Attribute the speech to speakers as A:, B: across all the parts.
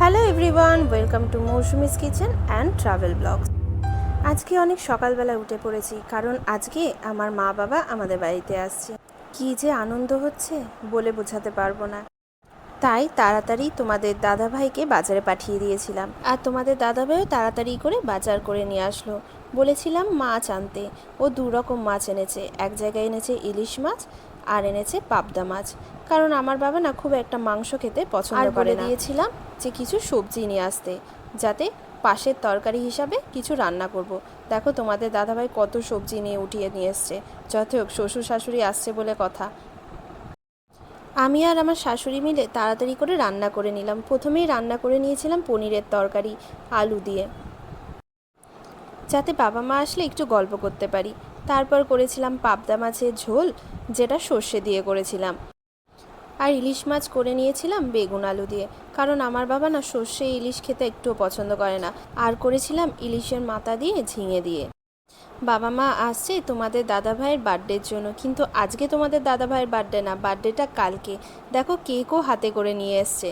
A: Hello everyone, welcome to Mousumi's kitchen and travel blogs. আজকে অনেক সকালবেলা উঠে পড়েছি, কারণ আজকে আমার মা বাবা আমাদের বাড়িতে আসছে। কী যে আনন্দ হচ্ছে বলে বোঝাতে পারব না। তাই তাড়াতাড়ি তোমাদের দাদাভাইকে বাজারে পাঠিয়ে দিয়েছিলাম আর তোমাদের দাদাভাইও তাড়াতাড়ি করে বাজার করে নিয়ে আসলো। বলেছিলাম মাছ আনতে। ও দু রকম মাছ এনেছে। এক জায়গায় এনেছে ইলিশ মাছ আর এনেছে পাবদা মাছ। কারণ আমার বাবা না খুব একটা মাংস খেতে পছন্দ করে না। দিয়েছিলাম যে কিছু সবজি নিয়ে আসতে যাতে পাশের তরকারি হিসাবে কিছু রান্না করব। দেখো তোমাদের দাদাভাই কত সবজি নিয়ে উঠিয়ে নিয়ে এসছে। হোক শ্বশুর শাশুড়ি আসছে বলে কথা। আমি আর আমার শাশুড়ি মিলে তাড়াতাড়ি করে রান্না করে নিলাম। প্রথমেই রান্না করে নিয়েছিলাম পনিরের তরকারি আলু দিয়ে। যাতে বাবা মা আসলে একটু গল্প করতে পারি। তারপর করেছিলাম পাবদা মাছের ঝোল, যেটা সর্ষে দিয়ে করেছিলাম। আর ইলিশ মাছ করে নিয়েছিলাম বেগুন আলু দিয়ে, কারণ আমার বাবা না সর্ষে ইলিশ খেতে একটুও পছন্দ করে না। আর করেছিলাম ইলিশের মাথা দিয়ে ঝিঙে দিয়ে। বাবা মা আসছে তোমাদের দাদা ভাইয়ের বার্থডের জন্য, কিন্তু আজকে তোমাদের দাদা ভাইয়ের বার্থডে না, বার্থডেটা কালকে। দেখো কেকও হাতে করে নিয়ে এসছে।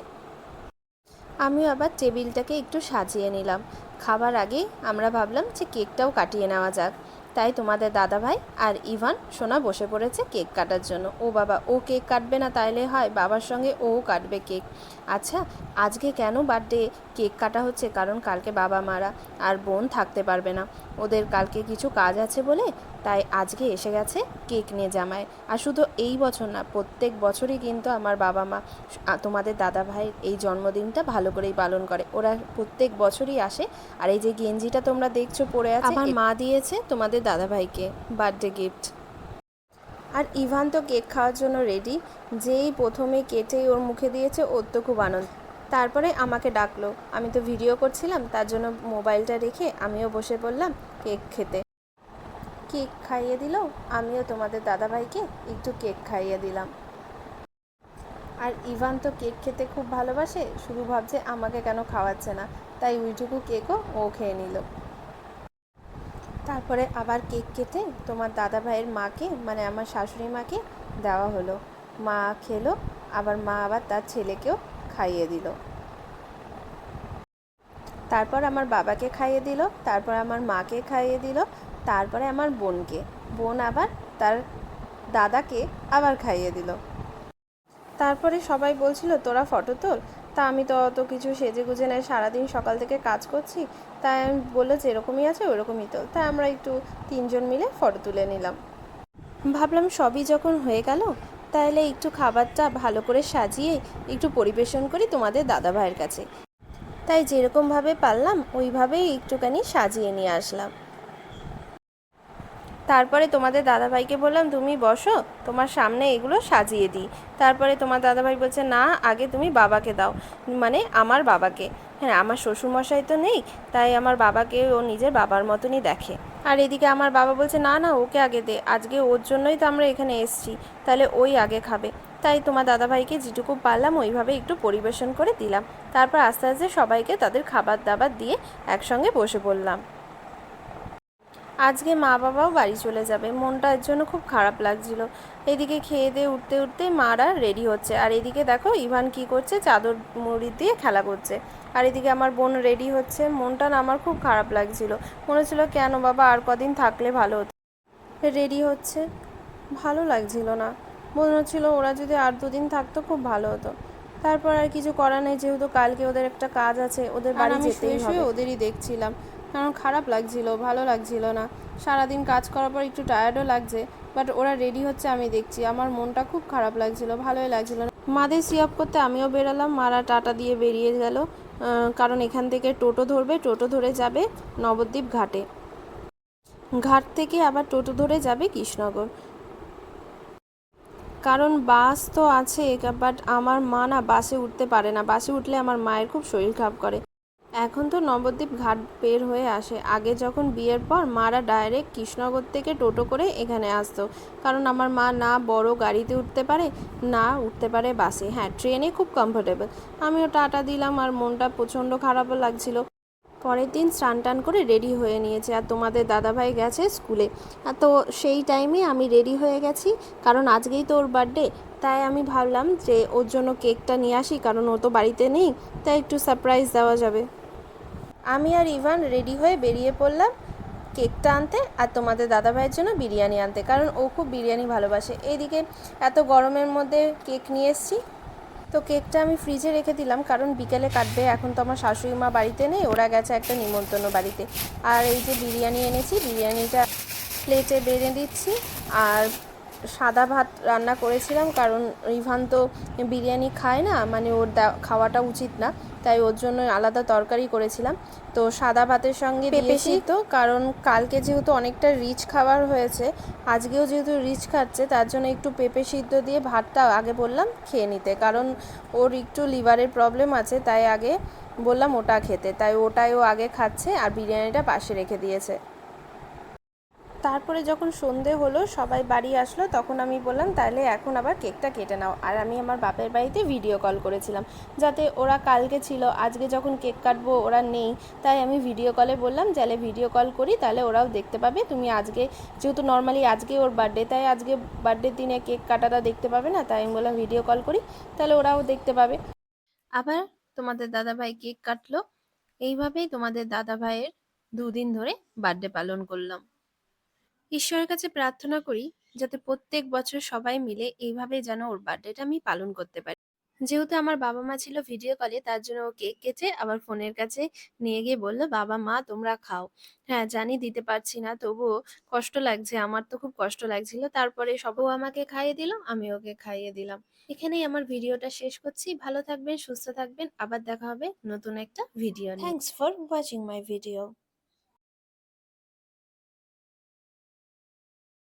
A: আমিও আবার টেবিলটাকে একটু সাজিয়ে নিলাম। খাবার আগে আমরা ভাবলাম যে কেকটাও কাটিয়ে নেওয়া যাক। তাই তোমাদের দাদাভাই আর ইভান সোনা বসে পড়েছে কেক কাটার জন্য। ও বাবা, ও কেক কাটবে না তাইলে হয়, বাবার সঙ্গে ও কাটবে কেক। আচ্ছা আজকে কেন বার্থডে কেক কাটা হচ্ছে? কারণ কালকে বাবা মারা আর বোন থাকতে পারবে না। ওদের কালকে কিছু কাজ আছে বলে তাই আজকে এসে গেছে কেক নিয়ে জামায় আর শুধু এই বছর না প্রত্যেক বছরই কিন্তু আমার বাবা মা তোমাদের দাদা ভাইয়ের এই জন্মদিনটা ভালো করেই পালন করে। ওরা প্রত্যেক বছরই আসে। আর এই যে গেঞ্জিটা তোমরা দেখছ পরে আছে আমার মা দিয়েছে তোমাদের দাদা ভাইকে বার্থডে গিফট আর ইভান তো কেক খাওয়ার জন্য রেডি যেই প্রথমে কেটেই ওর মুখে দিয়েছে ওর তো খুব আনন্দ। তারপরে আমাকে ডাকলো। আমি তো ভিডিও করছিলাম তার জন্য মোবাইলটা রেখে আমিও বসে পড়লাম কেক খেতে। কেক খাইয়ে দিল, আমিও তোমাদের দাদাভাইকে একটু কেক খাইয়ে দিলাম। আর ইভান তো কেক খেতে খুব ভালোবাসে, শুধু ভাবছে আমাকে কেন খাওয়াচ্ছে না, তাই ওইটুকু কেকও ও খেয়ে নিল। তারপরে আবার কেক কেটে তোমার দাদা ভাইয়ের মাকে মানে আমার শাশুড়ি মাকে দেওয়া হলো। মা খেলো, আবার মা আবার তার ছেলেকেও খাইয়ে দিল। তারপর আমার বাবাকে খাইয়ে দিল, তারপর আমার মাকে খাইয়ে দিল তারপরে আমার বোনকে। বোন আবার তার দাদাকে আবার খাইয়ে দিল। তারপরে সবাই বলছিল, তোরা ফটো তোল। তা আমি তো অত কিছু সেজে গুজে নেয় সারাদিন সকাল থেকে কাজ করছি। তাই আমি বলল, যেরকমই আছে, ওরকমই তোল। তাই আমরা একটু তিনজন মিলে ফটো তুলে নিলাম। ভাবলাম, সবই যখন হয়ে গেল, তাহলে একটু খাবারটা ভালো করে সাজিয়ে একটু পরিবেশন করি তোমাদের দাদা ভাইয়ের কাছে। তাই যেরকমভাবে পারলাম, ওইভাবেই একটুখানি সাজিয়ে নিয়ে আসলাম। তারপরে তোমাদের দাদাভাইকে বললাম, তুমি বসো, তোমার সামনে এগুলো সাজিয়ে দিই। তারপরে তোমার দাদাভাই বলছে, না, আগে তুমি বাবাকে দাও। মানে আমার বাবাকে। হ্যাঁ আমার শ্বশুরমশাই তো নেই, তাই আমার বাবাকে ও নিজের বাবার মতনই দেখে। আর এদিকে আমার বাবা বলছে, না না, ওকে আগে দে, আজকে ওর জন্যই তো আমরা এখানে এসেছি, তাহলে ওই আগে খাবে। তাই তোমার দাদাভাইকে যেটুকু পারলাম ওইভাবে একটু পরিবেশন করে দিলাম। তারপর আস্তে আস্তে সবাইকে তাদের খাবার দাবার দিয়ে একসঙ্গে বসে পড়লাম। আজকে মা বাবাও বাড়ি চলে যাবে। মনটা এর জন্য খুব খারাপ লাগছিল। এদিকে খেয়ে দিয়ে উঠতে উঠতে মারা রেডি হচ্ছে। আর এদিকে দেখো ইভান কি করছে? চাদর মুড়ি দিয়ে খেলা করছে। আর এদিকে আমার বোন রেডি হচ্ছে। মনটা না আমার খুব খারাপ লাগছিল। মনে হচ্ছিল কেন বাবা আর কদিন থাকলে ভালো হতো? রেডি হচ্ছে। ভালো লাগছিল না। মনে হচ্ছিল ওরা যদি আর দুদিন থাকতো খুব ভালো হতো। তারপর আর কিছু করার নেই যেহেতু কালকে ওদের একটা কাজ আছে ওদের বাড়ি যেতেই হবে। ওদেরই দেখছিলাম। কারণ খারাপ লাগছিল, ভালো লাগছিল না। সারাদিন কাজ করার পর একটু টায়ার্ডও লাগছে বাট ওরা রেডি হচ্ছে আমি দেখছি। আমার মনটা খুব খারাপ লাগছিল, ভালোই লাগছিল। না মাদের সিয়াপ করতে আমিও বেরালাম, মারা টাটা দিয়ে বেরিয়ে গেল। কারণ এখান থেকে টোটো ধরবে, টোটো ধরে যাবে নবদ্বীপ ঘাটে। ঘাট থেকে আবার টোটো ধরে যাবে কৃষ্ণনগর। কারণ বাস তো আছে বাট আমার মা না বাসে উঠতে পারে না। বাসে উঠলে আমার মায়ের খুব শরীর খারাপ করে। এখন তো নবদ্বীপ ঘাট বের হয়ে আসে। আগে যখন বিয়ের পর মারা ডাইরেক্ট কৃষ্ণনগর থেকে টোটো করে এখানে আসতো। কারণ আমার মা না বড় গাড়িতে উঠতে পারে, না উঠতে পারে বাসে। হ্যাঁ ট্রেনে খুব কমফোর্টেবল আমিও টাটা দিলাম আর মনটা প্রচণ্ড খারাপও লাগছিল। পরের দিন স্নান টান করে রেডি হয়ে নিয়েছে। আর তোমাদের দাদাভাই গেছে স্কুলে। তো সেই টাইমে আমি রেডি হয়ে গেছি। কারণ আজকেই তো ওর বার্থডে তাই আমি ভাবলাম যে ওর জন্য কেকটা নিয়ে আসি। কারণ ও তো বাড়িতে নেই। তাই একটু সারপ্রাইজ দেওয়া যাবে। আমি আর ইভান রেডি হয়ে বেরিয়ে পড়লাম কেকটা আনতে আর তোমাদের দাদাভাইয়ের জন্য বিরিয়ানি আনতে, কারণ ও খুব বিরিয়ানি ভালোবাসে। এইদিকে এত গরমের মধ্যে কেক নিয়ে এসেছি। তো কেকটা আমি ফ্রিজে রেখে দিলাম, কারণ বিকেলে কাটবে। এখন তো আমার শাশুড়ি মা বাড়িতে নেই, ওরা গেছে একটা নিমন্ত্রণ বাড়িতে। আর এই যে বিরিয়ানি এনেছি, বিরিয়ানিটা প্লেটে বেড়ে দিচ্ছি। আর সাদা ভাত রান্না করেছিলাম, কারণ রিভান তো বিরিয়ানি খায় না মানে ওর খাওয়াটা উচিত না। তাই ওর জন্য আলাদা তরকারি করেছিলাম। তো সাদা ভাতের সঙ্গে পেঁপে তো কারণ কালকে যেহেতু অনেকটা রিচ খাবার হয়েছে আজকেও যেহেতু রিচ খাচ্ছে তার জন্য একটু পেঁপে সিদ্ধ দিয়ে ভাতটা আগে বললাম খেয়ে নিতে। কারণ ওর একটু লিভারের প্রবলেম আছে তাই আগে বললাম ওটা খেতে। তাই ওটাই ও আগে খাচ্ছে আর বিরিয়ানিটা পাশে রেখে দিয়েছে। তারপরে যখন সন্ধে হলো, সবাই বাড়ি আসলো, তখন আমি বললাম, তাহলে এখন আবার কেকটা কেটে নাও। আর আমি আমার বাপের বাড়িতে ভিডিও কল করেছিলাম, যাতে ওরা কালকে ছিল, আজকে যখন কেক কাটবো ওরা নেই। তাই আমি ভিডিও কলে বললাম, তাহলে ভিডিও কল করি, তাহলে ওরাও দেখতে পাবে, তুমি আজকে, যেহেতু নর্মালি আজকে ওর বার্থডে তাই আজকে বার্থডের দিনে কেক কাটাটা দেখতে পাবে না, তাই আমি বললাম ভিডিও কল করি, তাহলে ওরাও দেখতে পাবে। আবার তোমাদের দাদাভাই কেক কাটলো, এইভাবেই তোমাদের দাদাভাইয়ের দুদিন ধরে বার্থডে পালন করলাম। ঈশ্বরের কাছে প্রার্থনা করি যাতে প্রত্যেক বছর সবাই মিলে এইভাবে যেন ওর বার্থডেটা আমি পালন করতে পারি। যেহেতু আমার বাবা মা ছিল ভিডিও কলে তার জন্য ও কেক কেটে আবার ফোনের কাছে নিয়ে গিয়ে বলল, বাবা, মা, তোমরা খাও। হ্যাঁ জানি দিতে পারছি না, তবুও কষ্ট লাগছে, আমার তো খুব কষ্ট লাগছিল। তারপরে সবও আমাকে খাইয়ে দিল, আমি ওকে খাইয়ে দিলাম। এখানেই আমার ভিডিওটা শেষ করছি। ভালো থাকবেন, সুস্থ থাকবেন। আবার দেখা হবে নতুন একটা video thanks for watching my video